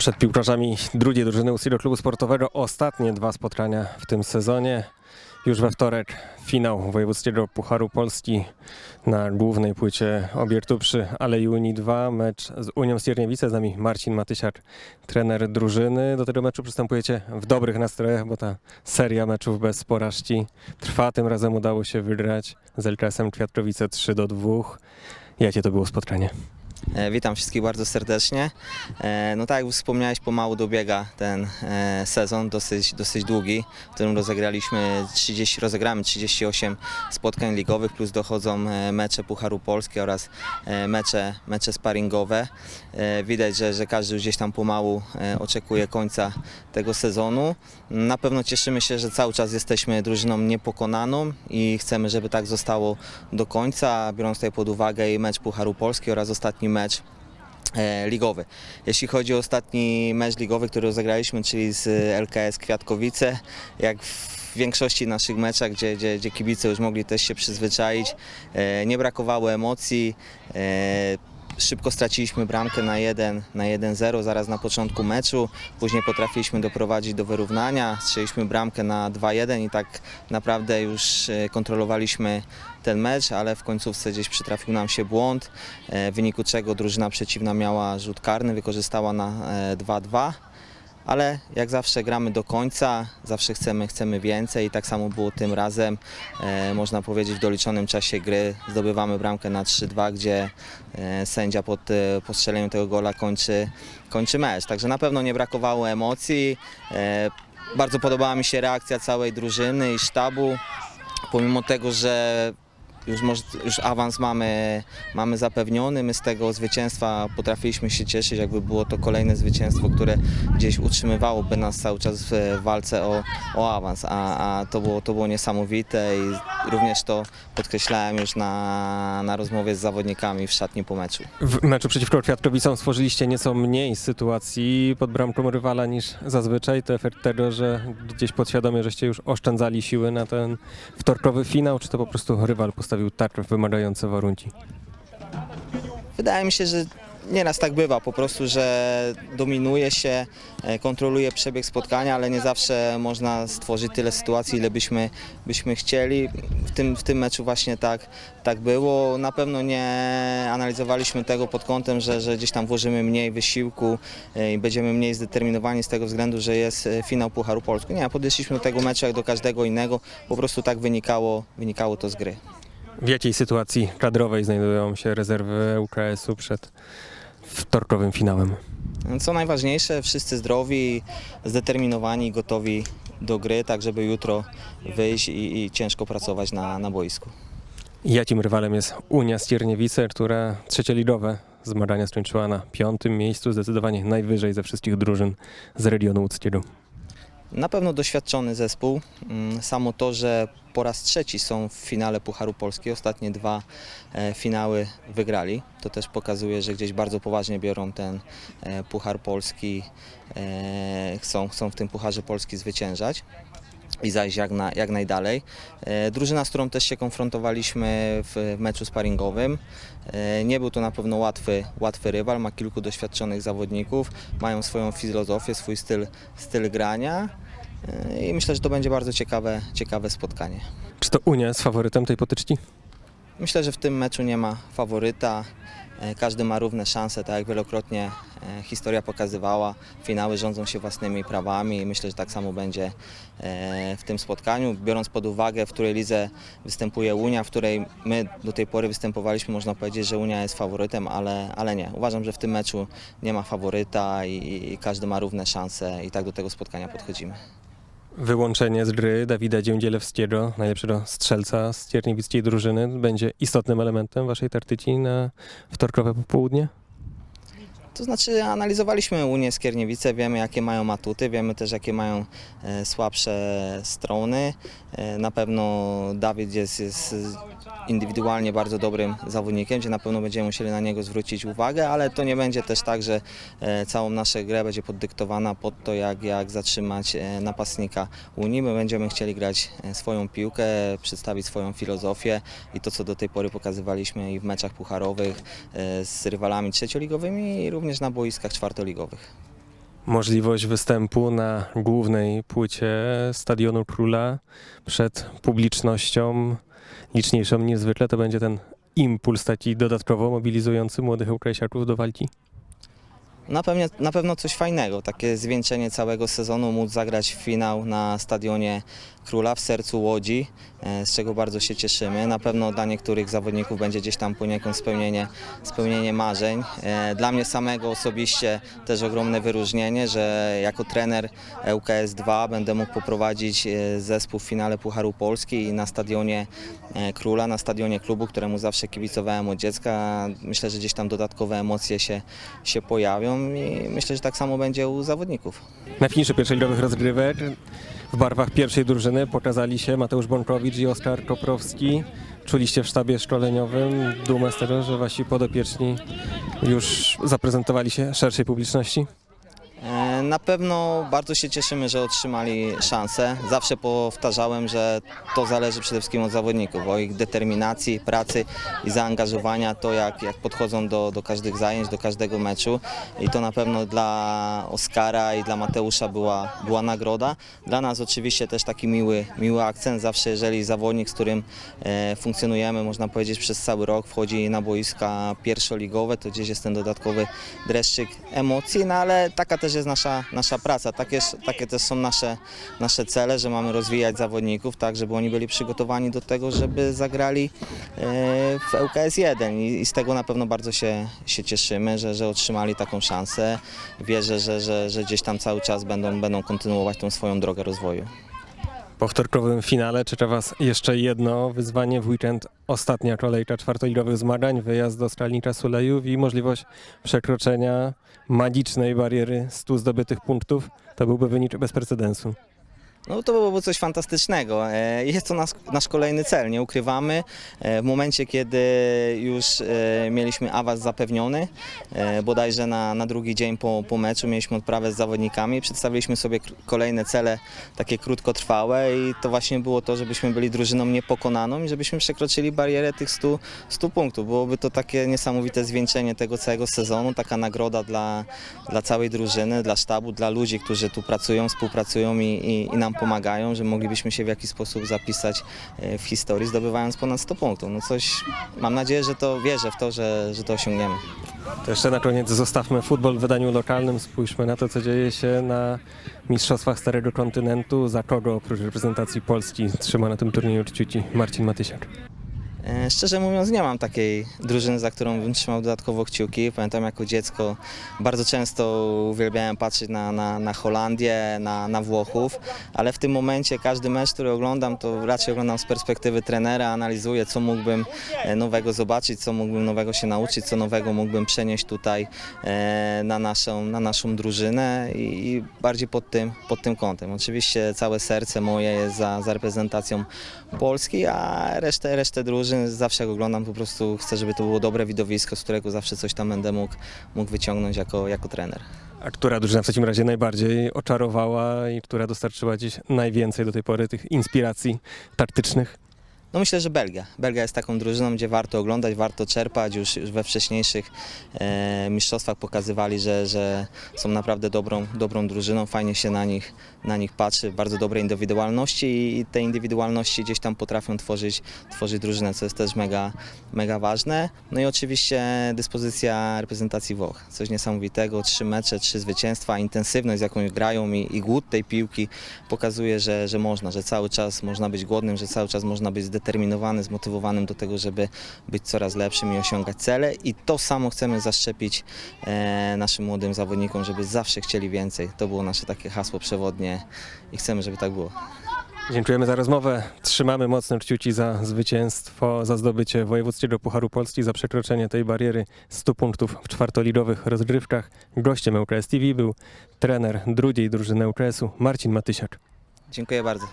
Przed piłkarzami drugiej drużyny Usido Klubu Sportowego ostatnie dwa spotkania w tym sezonie. Już we wtorek finał wojewódzkiego Pucharu Polski na głównej płycie obiektu przy Alei Unii 2. Mecz z Unią Stierniewice. Z nami Marcin Matysiak, trener drużyny. Do tego meczu przystępujecie w dobrych nastrojach, bo ta seria meczów bez porażki trwa. Tym razem udało się wygrać z LKS-em Kwiatkowice 3 do 2. Jakie to było spotkanie? E, Witam wszystkich bardzo serdecznie. E, No tak jak wspomniałeś, pomału dobiega ten e, sezon, dosyć, dosyć długi, w którym rozegraliśmy 30, rozegramy 38 spotkań ligowych, plus dochodzą mecze Pucharu Polski oraz mecze, mecze sparingowe. Widać, że, że każdy gdzieś tam pomału oczekuje końca tego sezonu. Na pewno cieszymy się, że cały czas jesteśmy drużyną niepokonaną i chcemy, żeby tak zostało do końca, biorąc tutaj pod uwagę i mecz Pucharu Polski oraz ostatni mecz e, ligowy. Jeśli chodzi o ostatni mecz ligowy, który rozegraliśmy, czyli z LKS Kwiatkowice, jak w większości naszych meczach, gdzie, gdzie, gdzie kibice już mogli też się przyzwyczaić, e, nie brakowało emocji. E, Szybko straciliśmy bramkę na 1 na 1-0 zaraz na początku meczu. Później potrafiliśmy doprowadzić do wyrównania. Strzeliśmy bramkę na 2-1 i tak naprawdę już e, kontrolowaliśmy ten mecz, ale w końcówce gdzieś przytrafił nam się błąd, e, w wyniku czego drużyna przeciwna miała rzut karny, wykorzystała na e, 2-2. Ale jak zawsze gramy do końca, zawsze chcemy, chcemy więcej i tak samo było tym razem. E, można powiedzieć w doliczonym czasie gry zdobywamy bramkę na 3-2, gdzie e, sędzia pod, e, po strzeleniu tego gola kończy, kończy mecz. Także na pewno nie brakowało emocji. E, bardzo podobała mi się reakcja całej drużyny i sztabu, pomimo tego, że już, może, już awans mamy, mamy zapewniony. My z tego zwycięstwa potrafiliśmy się cieszyć, jakby było to kolejne zwycięstwo, które gdzieś utrzymywałoby nas cały czas w walce o, o awans, a, a to, było, to było niesamowite i również to podkreślałem już na, na rozmowie z zawodnikami w szatni po meczu. W meczu przeciwko Kwiatkowicom stworzyliście nieco mniej sytuacji pod bramką rywala niż zazwyczaj. To efekt tego, że gdzieś podświadomie żeście już oszczędzali siły na ten wtorkowy finał, czy to po prostu rywal tak wymagające warunki? Wydaje mi się, że nieraz tak bywa, po prostu, że dominuje się, e, kontroluje przebieg spotkania, ale nie zawsze można stworzyć tyle sytuacji, ile byśmy, byśmy chcieli. W tym, w tym meczu właśnie tak, tak było. Na pewno nie analizowaliśmy tego pod kątem, że, że gdzieś tam włożymy mniej wysiłku e, i będziemy mniej zdeterminowani z tego względu, że jest e, finał Pucharu Polski. Nie, podeszliśmy do tego meczu jak do każdego innego, po prostu tak wynikało, wynikało to z gry. W jakiej sytuacji kadrowej znajdują się rezerwy UKS-u przed wtorkowym finałem? Co najważniejsze, wszyscy zdrowi, zdeterminowani, gotowi do gry, tak żeby jutro wyjść i, i ciężko pracować na, na boisku. Jakim rywalem jest Unia Stierniewice, która trzecioligowe zmagania skończyła na piątym miejscu, zdecydowanie najwyżej ze wszystkich drużyn z regionu łódzkiego. Na pewno doświadczony zespół. Mm, Samo to, że po raz trzeci są w finale Pucharu Polski, ostatnie dwa e, finały wygrali, to też pokazuje, że gdzieś bardzo poważnie biorą ten e, Puchar Polski, e, chcą, chcą w tym Pucharze Polski zwyciężać i zajść jak, na, jak najdalej. E, Drużyna, z którą też się konfrontowaliśmy w meczu sparingowym. E, Nie był to na pewno łatwy, łatwy rywal, ma kilku doświadczonych zawodników, mają swoją filozofię, swój styl, styl grania E, i myślę, że to będzie bardzo ciekawe, ciekawe spotkanie. Czy to Unia jest faworytem tej potyczki? Myślę, że w tym meczu nie ma faworyta. E, Każdy ma równe szanse, tak jak wielokrotnie e, historia pokazywała. Finały rządzą się własnymi prawami i myślę, że tak samo będzie e, w tym spotkaniu. Biorąc pod uwagę, w której lidze występuje Unia, w której my do tej pory występowaliśmy, można powiedzieć, że Unia jest faworytem, ale, ale nie. Uważam, że w tym meczu nie ma faworyta i, i każdy ma równe szanse i tak do tego spotkania podchodzimy. Wyłączenie z gry Dawida Dziędzielewskiego, najlepszego strzelca z cierniewickiej drużyny, będzie istotnym elementem waszej taktyki na wtorkowe popołudnie? To znaczy analizowaliśmy Unię Skierniewice, wiemy jakie mają atuty, wiemy też jakie mają e, słabsze strony. E, na pewno Dawid jest, jest indywidualnie bardzo dobrym zawodnikiem, gdzie na pewno będziemy musieli na niego zwrócić uwagę, ale to nie będzie też tak, że e, całą naszą grę będzie poddyktowana pod to, jak, jak zatrzymać e, napastnika Unii. My będziemy chcieli grać e, swoją piłkę, przedstawić swoją filozofię i to, co do tej pory pokazywaliśmy i w meczach pucharowych e, z rywalami trzecioligowymi i również na boiskach czwartoligowych. Możliwość występu na głównej płycie Stadionu Króla przed publicznością liczniejszą niż zwykle to będzie ten impuls taki dodatkowo mobilizujący młodych Ukraińczaków do walki. Na, pewnie, na pewno coś fajnego, takie zwieńczenie całego sezonu, móc zagrać finał na stadionie Króla w sercu Łodzi, e, z czego bardzo się cieszymy. Na pewno dla niektórych zawodników będzie gdzieś tam poniekąd spełnienie, spełnienie marzeń. E, Dla mnie samego osobiście też ogromne wyróżnienie, że jako trener ŁKS 2 będę mógł poprowadzić e, zespół w finale Pucharu Polski i na stadionie Króla, na stadionie klubu, któremu zawsze kibicowałem od dziecka. Myślę, że gdzieś tam dodatkowe emocje się, się pojawią i myślę, że tak samo będzie u zawodników. Na finiszu pierwszej ligowych rozgrywek w barwach pierwszej drużyny pokazali się Mateusz Bąkowicz i Oskar Koprowski. Czuliście w sztabie szkoleniowym dumę z tego, że wasi podopieczni już zaprezentowali się szerszej publiczności? Na pewno bardzo się cieszymy, że otrzymali szansę. Zawsze powtarzałem, że to zależy przede wszystkim od zawodników, o ich determinacji, pracy i zaangażowania, to jak, jak podchodzą do, do każdych zajęć, do każdego meczu. I to na pewno dla Oskara i dla Mateusza była, była nagroda. Dla nas oczywiście też taki miły, miły akcent. Zawsze jeżeli zawodnik, z którym e, funkcjonujemy, można powiedzieć przez cały rok, wchodzi na boiska pierwszoligowe, to gdzieś jest ten dodatkowy dreszczyk emocji, no ale taka też jest nasza, nasza praca, takie, takie też są nasze, nasze cele, że mamy rozwijać zawodników, tak, żeby oni byli przygotowani do tego, żeby zagrali e, w ŁKS 1 i, i z tego na pewno bardzo się, się cieszymy, że, że otrzymali taką szansę. Wierzę, że, że, że gdzieś tam cały czas będą, będą kontynuować tą swoją drogę rozwoju. Po wtorkowym finale czeka Was jeszcze jedno wyzwanie w weekend. Ostatnia kolejka czwartoligowych zmagań, wyjazd do Stralnicza Sulejów i możliwość przekroczenia magicznej bariery 100 zdobytych punktów. To byłby wynik bez precedensu. No to byłoby coś fantastycznego. E, Jest to nasz, nasz kolejny cel, nie ukrywamy. E, W momencie, kiedy już e, mieliśmy awans zapewniony, bodajże na, na drugi dzień po, po meczu mieliśmy odprawę z zawodnikami, przedstawiliśmy sobie kolejne cele takie krótkotrwałe i to właśnie było to, żebyśmy byli drużyną niepokonaną i żebyśmy przekroczyli barierę tych 100, 100 punktów. Byłoby to takie niesamowite zwieńczenie tego całego sezonu, taka nagroda dla, dla całej drużyny, dla sztabu, dla ludzi, którzy tu pracują, współpracują i, i, i nam pomagają, że moglibyśmy się w jakiś sposób zapisać e, w historii, zdobywając ponad 100 punktów. No coś, mam nadzieję, że to wierzę w to, że, że to osiągniemy. To jeszcze na koniec zostawmy futbol w wydaniu lokalnym. Spójrzmy na to, co dzieje się na Mistrzostwach Starego Kontynentu. Za kogo oprócz reprezentacji Polski trzyma na tym turnieju kciuki Marcin Matysiak? Szczerze mówiąc, nie mam takiej drużyny, za którą bym trzymał dodatkowo kciuki. Pamiętam jako dziecko bardzo często uwielbiałem patrzeć na, na, na Holandię, na, na Włochów, ale w tym momencie każdy mecz, który oglądam, to raczej oglądam z perspektywy trenera, analizuję, co mógłbym e, nowego zobaczyć, co mógłbym nowego się nauczyć, co nowego mógłbym przenieść tutaj e, na naszą, na naszą drużynę i, i bardziej pod tym, pod tym kątem. Oczywiście całe serce moje jest za, za reprezentacją Polski, a resztę, resztę drużyn zawsze jak oglądam po prostu chcę, żeby to było dobre widowisko, z którego zawsze coś tam będę mógł, mógł wyciągnąć jako, jako trener. A która drużyna w takim razie najbardziej oczarowała i która dostarczyła dziś najwięcej do tej pory tych inspiracji taktycznych? No myślę, że Belgia. Belgia jest taką drużyną, gdzie warto oglądać, warto czerpać. Już, już we wcześniejszych e, mistrzostwach pokazywali, że, że są naprawdę dobrą, dobrą drużyną. Fajnie się na nich, na nich patrzy, bardzo dobre indywidualności i te indywidualności gdzieś tam potrafią tworzyć, tworzyć drużynę, co jest też mega, mega ważne. No i oczywiście dyspozycja reprezentacji Włoch. Coś niesamowitego, trzy mecze, trzy zwycięstwa, intensywność z jaką grają i, i głód tej piłki pokazuje, że, że można, że cały czas można być głodnym, że cały czas można być zdeterminowanym, zmotywowanym do tego, żeby być coraz lepszym i osiągać cele i to samo chcemy zaszczepić e, naszym młodym zawodnikom, żeby zawsze chcieli więcej. To było nasze takie hasło przewodnie i chcemy, żeby tak było. Dziękujemy za rozmowę. Trzymamy mocno kciuki za zwycięstwo, za zdobycie wojewódzkiego Pucharu Polski, za przekroczenie tej bariery 100 punktów w czwartoligowych rozgrywkach. Gościem ŁKS TV był trener drugiej drużyny ŁKS-u Marcin Matysiak. Dziękuję bardzo.